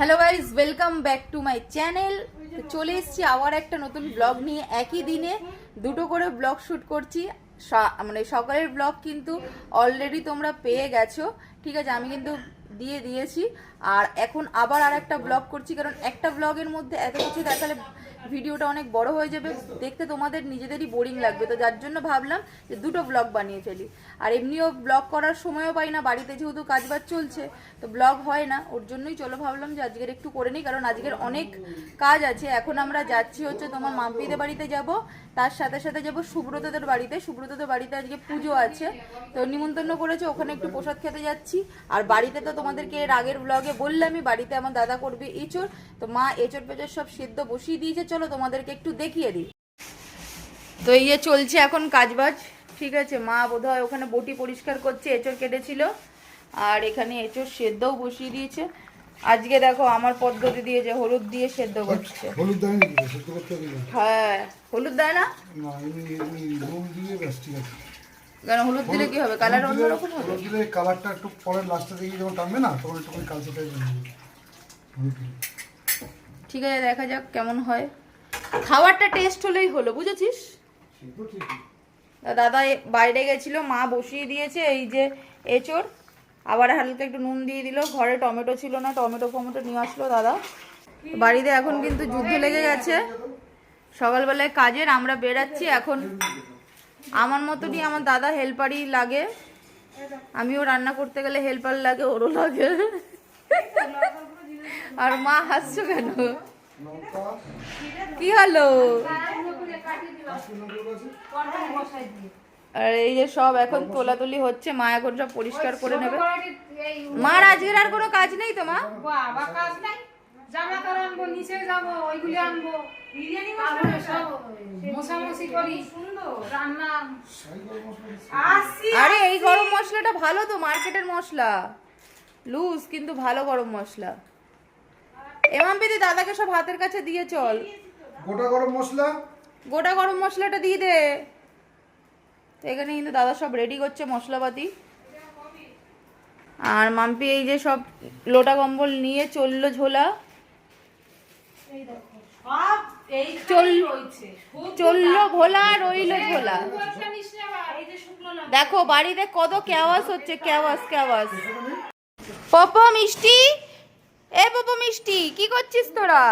Hello guys welcome back to my channel চলে এসছি আবার একটা নতুন ব্লগ নিয়ে একই দিনে। দুটো করে ব্লগ শ্যুট করছি। মানে সকালের ব্লগ কিন্তু অলরেডি তোমরা পেয়ে গেছো। ঠিক আছে, আমি কিন্তু দিয়ে দিয়েছি। আর এখন আবার আর একটা ব্লগ করছি, কারণ একটা ব্লগের মধ্যে এত কিছু দেখালে ভিডিওটা অনেক বড় হয়ে যাবে, দেখতে তোমাদের নিজেদেরই বোরিং লাগবে। তো যার জন্য ভাবলাম যে দুটো ব্লগ বানিয়ে ফেলি। আর এমনিও ব্লগ করার সময়ও পাই না, বাড়িতে যেহেতু কাজবাজ চলছে, তো ব্লগ হয় না, ওর জন্যই চলো ভাবলাম যে আজকের একটু করে নিই, কারণ আজকের অনেক কাজ আছে। এখন আমরা যাচ্ছি হচ্ছে তোমার মাম্পিদের বাড়িতে যাব তার সাথে সাথে যাব সুব্রতদের বাড়িতে। সুব্রতদের বাড়িতে আজকে পুজো আছে। তো নিমন্ত্রণ করেছে, ওখানে একটু প্রসাদ খেতে যাচ্ছি। আর বাড়িতে তো তোমাদেরকে এর আগের ব্লগে বললামই, বাড়িতে আমার দাদা করবে এঁচড়। তো মা এঁচড় পেঁচড় সব সেদ্ধ বসিয়ে দিয়েছে। চলো তোমাদেরকে একটু দেখিয়ে দিই। তো এই যে চলছে এখন কাজবাজ। ঠিক আছে, মা বোধহয় ওখানে বটি পরিষ্কার করছে, এঁচড় কেটেছিল। আর এখানে এঁচড় সেদ্ধও বসিয়ে দিয়েছে। আজকে দেখো আমার পদ্ধতি দিয়ে যে হলুদ দিয়ে সেদ্ধ করছে। হলুদ দেয় নাকি? সেদ্ধ করতে হবে না হ্যাঁ। হলুদ দেয় না? না এমনি এমনি নুন দিয়ে ব্যাস ঠিক আছে। কেন হলুদ দিলে কি হবে? কালার অন্যরকম হবে? হলুদ দিলে কালারটা একটু পরে লাস্টে দিকে যখন টানবে না তখন একটুখানি কালচে টাইপের হয়ে যাবে। ঠিক আছে দেখা যাক কেমন হয়। খাবারটা টেস্ট হলেই হলো বুঝেছিস? দাদা বাইরে গেছিল মা বসিয়ে দিয়েছে এই যে এঁচড়। আবার হালকা একটু নুন দিয়ে দিল। ঘরে টমেটো ছিল না, টমেটো ফমেটো নিয়ে আসলো দাদা। বাড়িতে এখন কিন্তু যুদ্ধ লেগে গেছে। সকালবেলায় কাজের, আমরা বেরাচ্ছি এখন। আমার মতনই আমার দাদা হেল্পারই লাগে। আমিও রান্না করতে গেলে হেল্পার লাগে, ওরও লাগে। আর মা হাসছো কেন? কি হলো? আর এই যে সব এখন তোলাতুলি হচ্ছে মা এখন সব পরিষ্কার করে নেবে। মার আজকের আর কোনো কাজ নেই তো মা? বাবা কাজ নাই। জামা কাপড় আনব নিচে যাব ওইগুলি আনব। বিরিয়ানি সব মশামশি করি। সুন্দর। রান্না। আরে এই গরম মশলাটা ভালো তো মার্কেটের মশলা। লুজ কিন্তু ভালো গরম মশলা। এমাম পিদি দাদাকে সব হাতের কাছে দিয়ে চল। গোটা গরম মশলা? গোটা গরম মশলাটা দিয়ে দে। তো এখানে কিন্তু দাদা সব রেডি করছে মশলাপাতি। আর মাম্পি এই যে সব লোটা কম্বল নিয়ে চলল ঝোলা। চলল ভোলা রইল ঝোলা। দেখো বাড়িতে কত ক্যাওয়াস হচ্ছে ক্যাওয়াস ক্যাওয়াস পপ মিষ্টি? এ পপ মিষ্টি কি করছিস তোরা?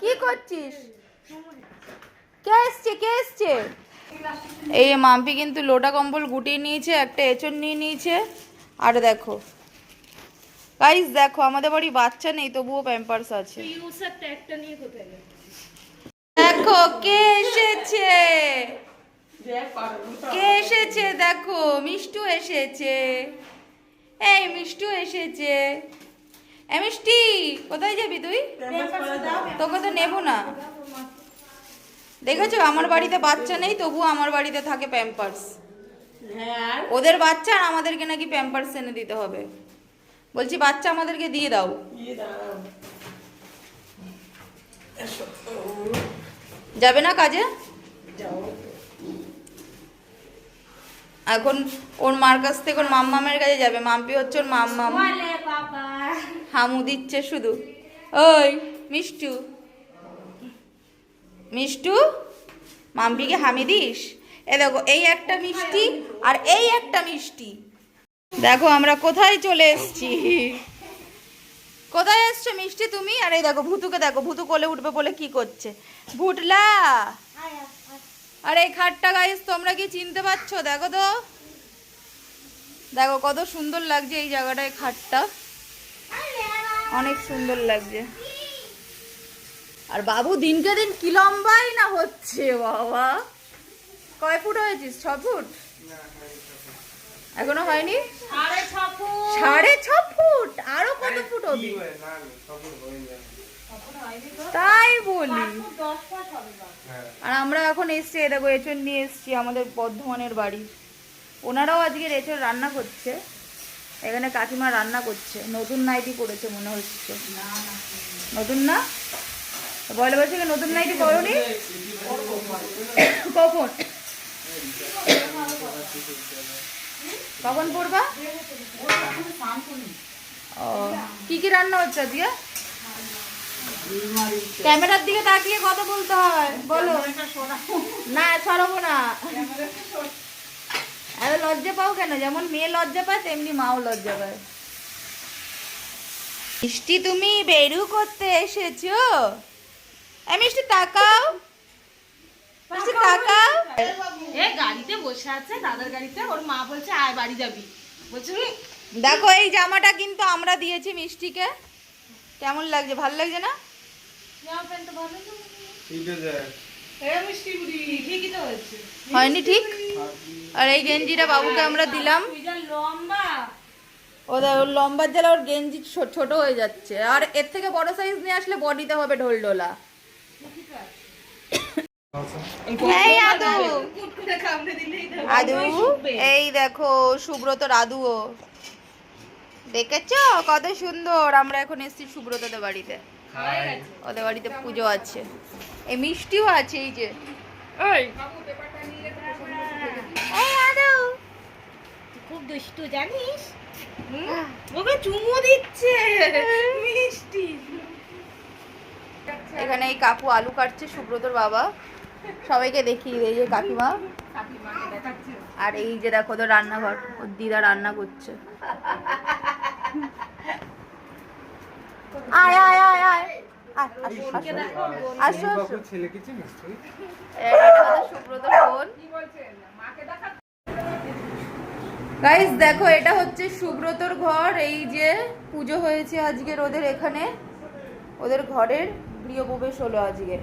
কি করছিস? কে এসছে কে এসছে? এই মাম্পি কিন্তু লোটা কম্বল গুটিয়ে নিয়েছে একটা এঁচড় নিয়ে নিয়েছে। আর দেখো গাইস দেখো আমাদের বাড়ি বাচ্চা নেই তবুও প্যাম্পার্স আছে। দেখো কে এসেছে? কে এসেছে? দেখো মিষ্টু এসেছে। এই মিষ্টু এসেছে। এ মিষ্টি কোথায় যাবি তুই? তোকে তো নেব না। দেখেছ? আমার বাড়িতে বাচ্চা নেই তবু আমার বাড়িতে থাকে প্যাম্পার্স ওদের বাচ্চা আর আমাদেরকে নাকি প্যাম্পার্স এনে দিতে হবে। বলছি বাচ্চা আমাদেরকে দিয়ে দাও। যাবে না কাজে? এখন ওর মার কাছ থেকে ওর মাম্মামের কাছে যাবে। মাম্পি হচ্ছে ওর মাম্মাম। হামু দিচ্ছে শুধু। ওই মিষ্টু। মিষ্টু, মাম্পিকে হামি দিস? এ দেখো, এই একটা মিষ্টি আর এই একটা মিষ্টি। দেখো, আমরা কোথায় চলে এসছি? কোথায় এসছো মিষ্টি তুমি? আর এই দেখো, ভুতুকে দেখো, ভুতু কোলে উঠবে বলে কি করছে? ভুটলা! আর এই খাটটা গাইস তোমরা কি চিনতে পারছ? দেখো তো। দেখো, কত সুন্দর লাগছে এই জায়গাটায় খাটটা। অনেক সুন্দর লাগছে। আর বাবু দিনকে দিন কি লম্বাই না হচ্ছে বাবা। কয় ফুট হয়েছিস? ছ ফুট? এখনও হয়নি? সাড়ে ছ ফুট। আরও কত ফুট হবি? তাই বলি। বাবা। আর আমরা এখন এসছি এ দেখো এঁচড় নিয়ে এসছি আমাদের বর্ধমানের বাড়ি। ওনারাও আজকে এঁচড় রান্না করছে। এখানে কাকিমা রান্না করছে। নতুন নাইটি করেছে মনে হচ্ছে। নতুন না। বলে বলছে নতুন নাইটি করনি কখন? কখন পড়বা ও, কি কি রান্না হচ্ছে আজকে? ক্যামেরার দিকে তাকিয়ে কথা বলতে হয়, বলো। না, সরাবো না। এত লজ্জা পাও কেন? যেমন মেয়ে লজ্জা পায়, তেমনি মাও লজ্জা পায়। মিষ্টি তুমি বেরু করতে এসেছ? এই মিষ্টি তাকাও। মিষ্টি তাকাও। এ গাড়িতে বসে আছে দাদার গাড়িতে। ওর মা বলছে আয় বাড়ি যাবি। বলছে দেখো এই জামাটা কিন্তু আমরা দিয়েছি মিষ্টিকে। কেমন লাগছে? ভালো লাগছে না? হয়নি ঠিক? আর এই গেঞ্জিটা বাবুকে আমরা দিলাম। লম্বা। ওদের ওর লম্বার জেলা ওর গেঞ্জি ছোট হয়ে যাচ্ছে। আর এর থেকে বড় সাইজ নিয়ে আসলে বডিতে হবে ঢোল ঢোলা এই আদু আদু এই দেখো সুব্রতর আদুও দেখেছ? কত সুন্দর। আমরা এখন এসেছি সুব্রতদের বাড়িতে। ওদের বাড়িতে পুজো আছে। এই মিষ্টিও আছে এই যে। খুব দুষ্টু জানিস? ওকে চুমু দিচ্ছে। মিষ্টি। এখানে এই কাকু আলু কাটছে সুব্রতর বাবা। সবাইকে দেখি এই যে কাকিমা। আর এই যে দেখো তো রান্নাঘর। ওর দিদা রান্না করছে। আয় দেখো এটা হচ্ছে সুব্রতর ঘর। এই যে পুজো হয়েছে আজকের ওদের এখানে। ওদের ঘরের গৃহপ্রবেশ হলো আজকে।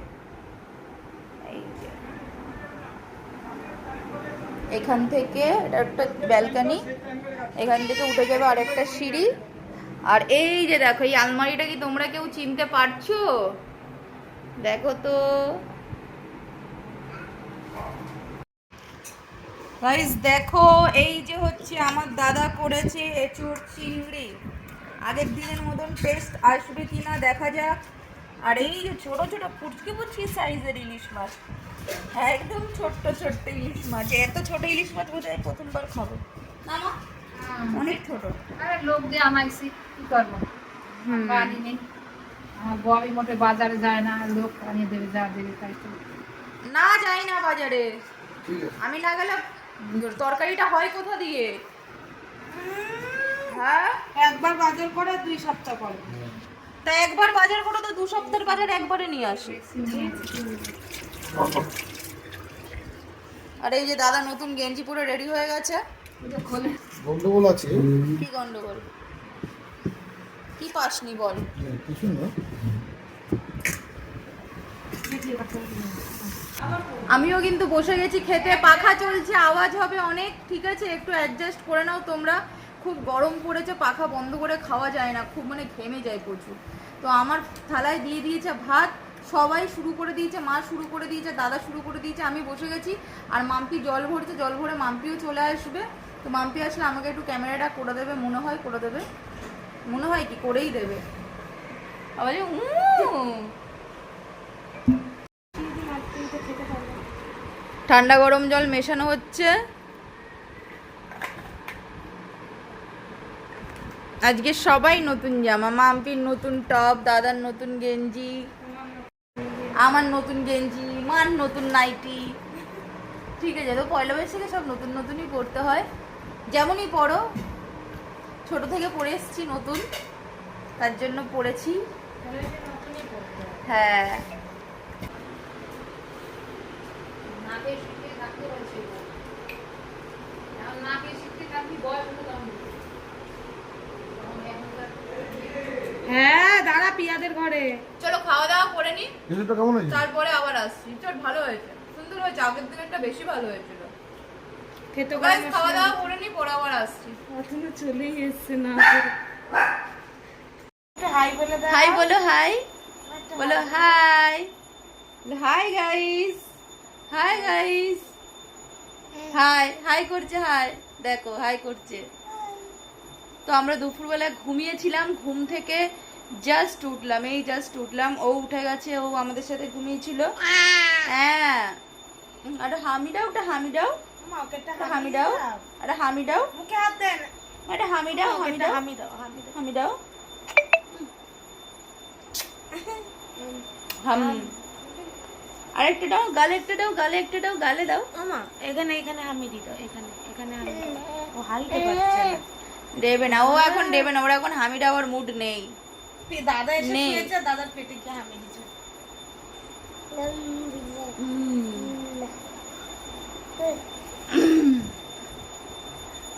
এখান থেকে এটা একটা ব্যালকানি এখান থেকে উঠে যাবে আরেকটা সিঁড়ি। আর এই যে দেখো, এই আলমারিটা কি তোমরা কেউ চিনতে পারছ? দেখো তো। দেখো, এই যে হচ্ছে আমার দাদা করেছে এঁচুড় চিংড়ি। আগের দিনের মতন টেস্ট আসবে কিনা দেখা যাক। আর এই যে ছোট ছোট পুচকি পুচকি সাইজের ইলিশ মাছ একদম ছোট্ট ছোট্ট ইলিশ মাছ এত ছোট ইলিশ মাছ বোধহয় প্রথমবার খাব। না অনেক ছোট। আরে লোক দিয়ে আমাইছি কি করব? বাড়ি নেই। আমার ববি মোটে বাজারে যায় না লোক আনিয়ে দেবে যা দেবে তাই তো। না যাই না বাজারে। আমি না গেলে তরকারিটা হয় কোথা দিয়ে? হ্যাঁ? একবার বাজার করে দুই সপ্তাহ পরে। তা একবার বাজার করো তো দু সপ্তাহের বাজার একবারে নিয়ে আসি। আর এই যে দাদা নতুন গেঞ্জি পরে রেডি হয়ে গেছে। গন্ডগোল আছে? কি গন্ডগোল? কি পাসনি বল? কিছু না। আমিও কিন্তু বসে গেছি খেতে। পাখা চলছে আওয়াজ হবে অনেক। ঠিক আছে একটু অ্যাডজাস্ট করে নাও তোমরা। খুব গরম পড়েছে, পাখা বন্ধ করে খাওয়া যায় না, খুব মানে ঘেমে যায় প্রচুর। তো আমার থালায় দিয়ে দিয়েছে ভাত, সবাই শুরু করে দিয়েছে, মা শুরু করে দিয়েছে, দাদা শুরু করে দিয়েছে, আমি বসে গেছি, আর মাম্পি জল ভরছে, জল ভরে মাম্পিও চলে আসবে। তো মাম্পি আসলে আমাকে একটু ক্যামেরাটা করে দেবে, মনে হয় করে দেবে। মনে হয় কি, করেই দেবে। আবার। ঠান্ডা গরম জল মেশানো হচ্ছে। আজকে সবাই নতুন জামা, মাম্পির নতুন টপ, দাদার নতুন গেঞ্জি, আমার নতুন গেঞ্জি, মার নতুন নাইটি। ঠিক আছে, তো পয়লা বৈশাখে সব নতুন নতুনই পড়তে হয়। যেমনই পড়ো ছোট থেকে পড়ে এসেছি নতুন, তার জন্য পড়েছি হ্যাঁ। নাকে থাকতে শিখতে থাকবি বয়স হলে তখন বুঝবি। তখন এখনকার- হ্যাঁ দাদা পিয়াদের ঘরে। চলো খাওয়া দাওয়া করে নি। রেজাল্টটা কেমন হয়েছে? তারপরে আবার আসছি। চট ভালো হয়েছে। সুন্দর হয়েছে। আগের দিনেরটা বেশি ভালো হয়েছিল। খেতে গাইস খাওয়া দাওয়া করে নি পরে আবার আসছি। এখনও চলেই এসছে না। হাই বলো হাই বলো হাই। বলো hi. Hi. Guys hi guys hi hi করছে হাই। দেখো হাই করছে। তো আমরা দুপুরবেলা ঘুমিয়েছিলাম ঘুম থেকে জাস্ট উঠলাম এই জাস্ট উঠলাম ও উঠে গেছে ও আমাদের সাথে ঘুমিয়েছিল। হ্যাঁ। আরে হামি দাও ওটা হামি দাও। একটা হামি দাও। আরে হামি দাও। মুখে হাত দেন। আরে হামি দাও হামি দাও। হামি দাও হামি দাও। হাম আরেকটা দাও গালে একটা দাও গালে একটা দাও গালে দাও। আমা এখানে এখানে আমি দিত এখানে এখানে আমি ও হালতে পারছে না। দেবে না ও এখন দেবে না ওর এখন হামি দেওয়ার মুড নেই। দাদা এসে শুয়েছে দাদার পেটে হামি দিচ্ছে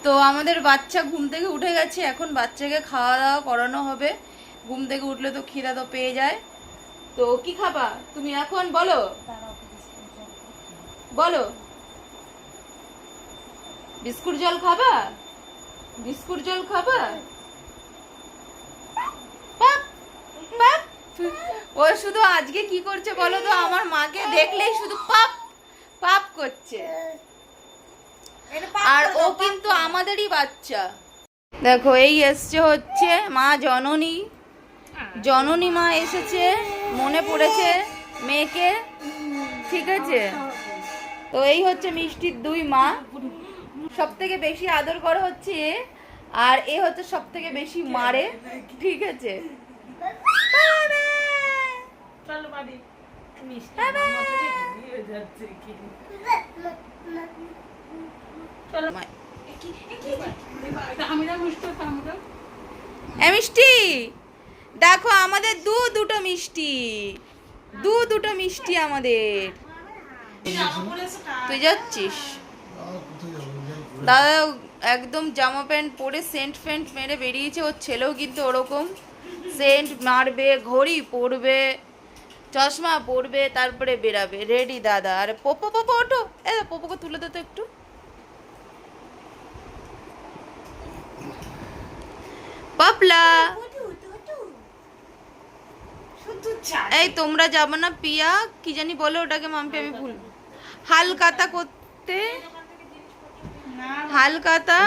তো আমাদের বাচ্চা ঘুম থেকে উঠে গেছে এখন বাচ্চাকে খাওয়া দাওয়া করানো হবে। ঘুম থেকে উঠলে তো খিদা তো পেয়ে যায়। তো কি খাবা? তুমি এখন বলো। বলো। বিস্কুট জল খাবা? বিস্কুট জল খাবা। ও শুধু আজকে কি করছে বলো তো? আমার মাকে দেখলেই শুধু পাপ পাপ করছে। আর ও কিন্তু আমাদেরই বাচ্চা। দেখো এই এসছে হচ্ছে মা জননী। জননী মা এসেছে মনে পড়েছে মেয়েকে। ঠিক আছে? তো এই হচ্ছে মিষ্টির দুই মা। সব থেকে বেশি আদর করা হচ্ছে এ, আর এ হচ্ছে সব থেকে বেশি মারে। ঠিক আছে। চলো বাড়ি। হয়ে মিষ্টি দেখো। আমাদের দু দুটো মিষ্টি। দু দুটো মিষ্টি আমাদের। তুই যাচ্ছিস? দাদা একদম জামা প্যান্ট পরে সেন্ট ফেন্ট মেরে বেরিয়েছে, ওর ছেলেও কিন্তু ওরকম। সেন্ট মারবে, ঘড়ি পরবে, চশমা পরবে, তারপরে বেরাবে। রেডি দাদা। আরে পোপো পোপো, ওঠো। এ, পোপোকে তুলে দে তো একটু। পাপলা। এই তোমরা যাবে না, পিয়া? কি জানি বলে ওটাকে, মাম্পি, আমি ভুল। হালকাতা করতে হালকাতা?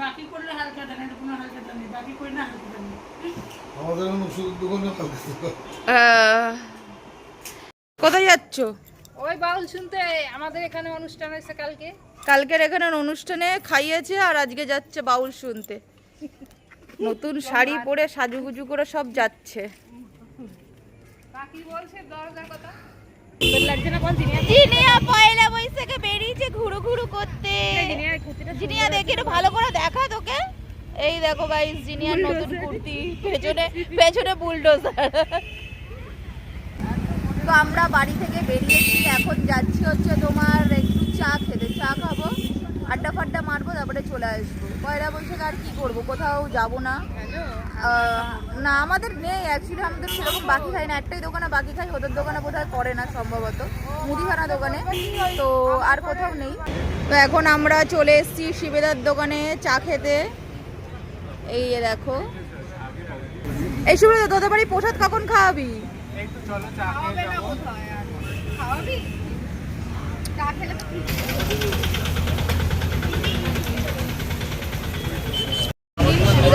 বাকি করলে হালকা দেন কোনো হালকা নেই। বাকি করে না হালকা নেই। আমাদের ওষুধ দোকানে কোথায় যাচ্ছ? ওই বাউল শুনতে আমাদের এখানে অনুষ্ঠান হয়েছে কালকে। কালকের এখানে অনুষ্ঠানে খাইয়েছে আর আজকে যাচ্ছে বাউল শুনতে। নতুন শাড়ি পরে সাজুগুজু করে সব যাচ্ছে। কাকি বলছে দরজার কথা। জিনিয়া জিনিয়া পয়লা বৈশাখে বেরিয়েছে ঘুরু ঘুরু করতে। জিনিয়া দেখে একটু ভালো করে দেখা তোকে। এই দেখো গাইস জিনিয়ার নতুন কুর্তি। পেছনে পেছনে বুলডোজার তো আমরা বাড়ি থেকে বেরিয়েছি এখন যাচ্ছি হচ্ছে তোমার একটু চা খেতে। চা খাব? আড্ডা ফাড্ডা মারবো তারপরে চলে আসব। পয়লা বৈশাখ আর কি করব? কোথাও যাব না। না আমাদের নেই অ্যাকচুয়ালি আমাদের সেরকম বাকি খাই না। একটাই দোকানে বাকি খাই ওদের দোকানে বোধহয় করে না সম্ভবত। মুদিখানা দোকানে। তো আর কোথাও নেই। তো এখন আমরা চলে এসেছি শিবেদার দোকানে চা খেতে। এই যে দেখো। এই শুরু তোদের বাড়ি প্রসাদ কখন খাওয়াবি?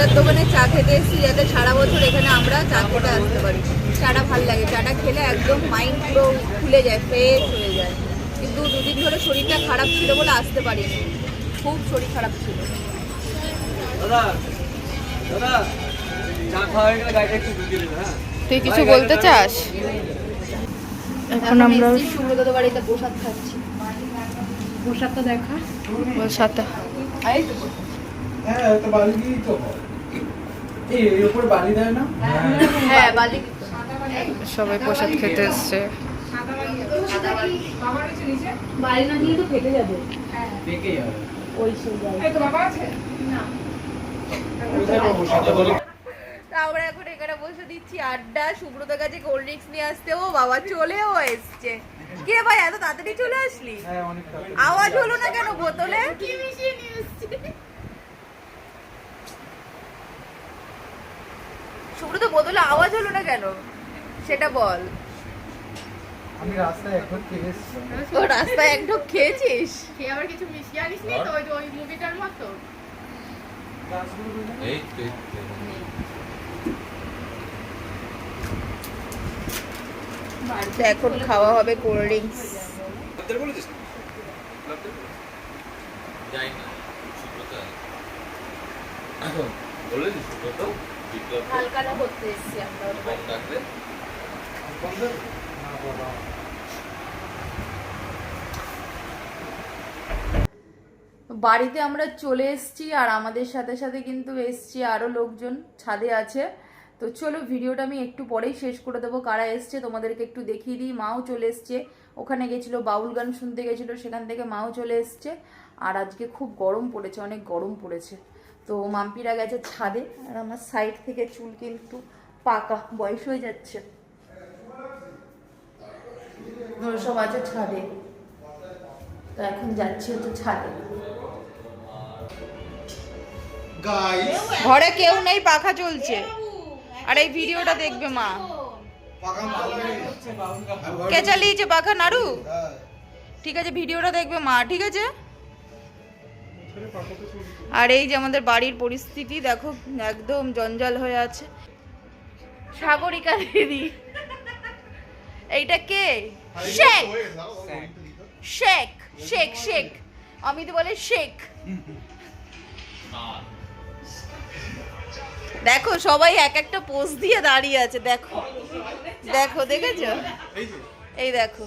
শিবিরার দোকানে চা খেতে এসেছি যাতে সারা বছর এখানে আমরা চা খেতে আসতে পারি। চাটা ভালো লাগে চাটা খেলে একদম মাইন্ড পুরো খুলে যায় ফ্রেশ হয়ে যায়। কিন্তু দুদিন ধরে শরীরটা খারাপ ছিল বলে আসতে পারিনি। খুব শরীর খারাপ ছিল। হয়ে হ্যাঁ? তুই কিছু বলতে চাস? এখন আমরা সুব্রত বাড়িতে প্রসাদ খাচ্ছি তো দেখা সাথে সবাই প্রসাদ খেতে এসছে। বাড়ি তো ফেটে যাবে। দেখেই হবে আমরা এখন এখানে বসে দিচ্ছি আড্ডা। সুব্রত কাছে কোল্ড ড্রিঙ্কস নিয়ে আসতে। ও বাবা চলেও এসছে। কে ভাই এত তাড়াতাড়ি চলে আসলি? হ্যাঁ। আওয়াজ হলো না কেন বোতলে? বোতলে আওয়াজ হলো না কেন? সেটা বল। আমি রাস্তায় এক ঢোক খেয়েছিস? খেয়ে আবার কিছু মিশিয়ে আনিস নি তো ওই ওই মুভিটার মতো? এই তো, বাড়িতে এখন খাওয়া হবে কোল্ড ড্রিঙ্কস। যাই না সুব্রত। বলেছি সুব্রত? করতে এসেছি আমরা কম ডাকলে বাড়িতে আমরা চলে এসেছি আর আমাদের সাথে সাথে কিন্তু এসছি আরও লোকজন ছাদে আছে। তো চলো ভিডিওটা আমি একটু পরেই শেষ করে দেবো। কারা এসছে তোমাদেরকে একটু দেখিয়ে দিই। মাও চলে এসছে। ওখানে গেছিল বাউল গান শুনতে গেছিল সেখান থেকে মাও চলে এসছে। আর আজকে খুব গরম পড়েছে অনেক গরম পড়েছে। তো মাম্পিরা গেছে ছাদে আর আমার সাইড থেকে চুল কিন্তু পাকা বয়স হয়ে যাচ্ছে। ওরা সব আছে ছাদে। তো এখন যাচ্ছি হচ্ছে ছাদে। ঘরে কেউ নেই পাখা চলছে। আর এই ভিডিওটা দেখবে মা। কে চালিয়েছে পাখা? নাড়ু ঠিক আছে ভিডিওটা দেখবে মা ঠিক আছে? আর এই যে আমাদের বাড়ির পরিস্থিতি দেখো একদম জঞ্জাল হয়ে আছে। সাগরিকা দিদি। এইটা কে? শেখ! শেখ। শেখ শেখ অমিত বলে শেখ। দেখো সবাই এক একটা পোজ দিয়ে দাঁড়িয়ে আছে দেখো। দেখো দেখেছ? এই দেখো।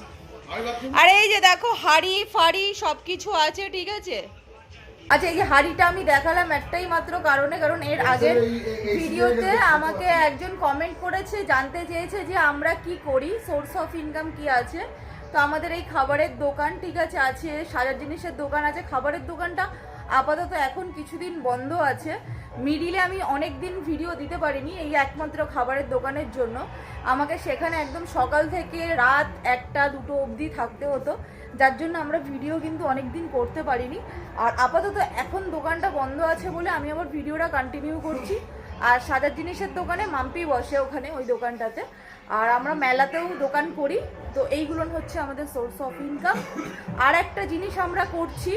আর এই যে দেখো হাড়ি ফাড়ি সব কিছু আছে ঠিক আছে? আচ্ছা এই হাড়িটা আমি দেখালাম একটাই মাত্র কারণে কারণ এর আগের ভিডিওতে আমাকে একজন কমেন্ট করেছে জানতে চেয়েছে যে আমরা কি করি সোর্স অফ ইনকাম কি আছে। তো আমাদের এই খাবারের দোকান, ঠিক আছে আছে, সাজার জিনিসের দোকান আছে, খাবারের দোকানটা আপাতত এখন কিছুদিন বন্ধ আছে। মিডিলে আমি অনেক দিন ভিডিও দিতে পারিনি এই একমাত্র খাবারের দোকানের জন্য। আমাকে সেখানে একদম সকাল থেকে রাত একটা, দুটো অবধি থাকতে হতো। যার জন্য আমরা ভিডিও কিন্তু অনেক দিন করতে পারিনি। আর আপাতত এখন দোকানটা বন্ধ আছে বলে আমি আবার ভিডিওটা কন্টিনিউ করছি। আর সাজার জিনিসের দোকানে মাম্পি বসে ওখানে ওই দোকানটাতে। আর আমরা মেলাতেও দোকান করি। তো এইগুলো হচ্ছে আমাদের সোর্স অফ ইনকাম আর একটা জিনিস আমরা করছি,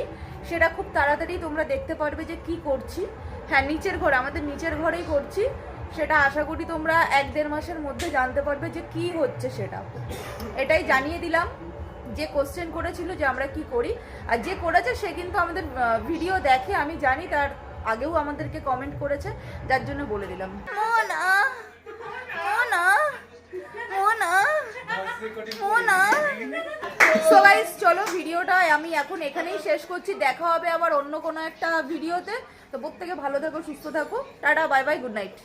সেটা খুব তাড়াতাড়ি তোমরা দেখতে পারবে যে কি করছি। হ্যাঁ নিচের ঘরে, আমাদের নিচের ঘরেই করছি। সেটা আশা করি তোমরা এক দেড় মাসের মধ্যে জানতে পারবে যে কি হচ্ছে সেটা। এটাই জানিয়ে দিলাম। যে কোশ্চেন করেছিল যে আমরা কি করি, আর যে করেছে সে কিন্তু আমাদের ভিডিও দেখে, আমি জানি তার আগেও আমাদেরকে কমেন্ট করেছে, যার জন্য বলে দিলাম মোনা মোনা মোনা মোনা সো গাইস চলো ভিডিওটা আমি এখন এখানেই শেষ করছি। দেখা হবে আবার অন্য কোনো একটা ভিডিওতে। তো প্রত্যেকে ভালো থাকো, সুস্থ থাকো। Ta ta bye bye good night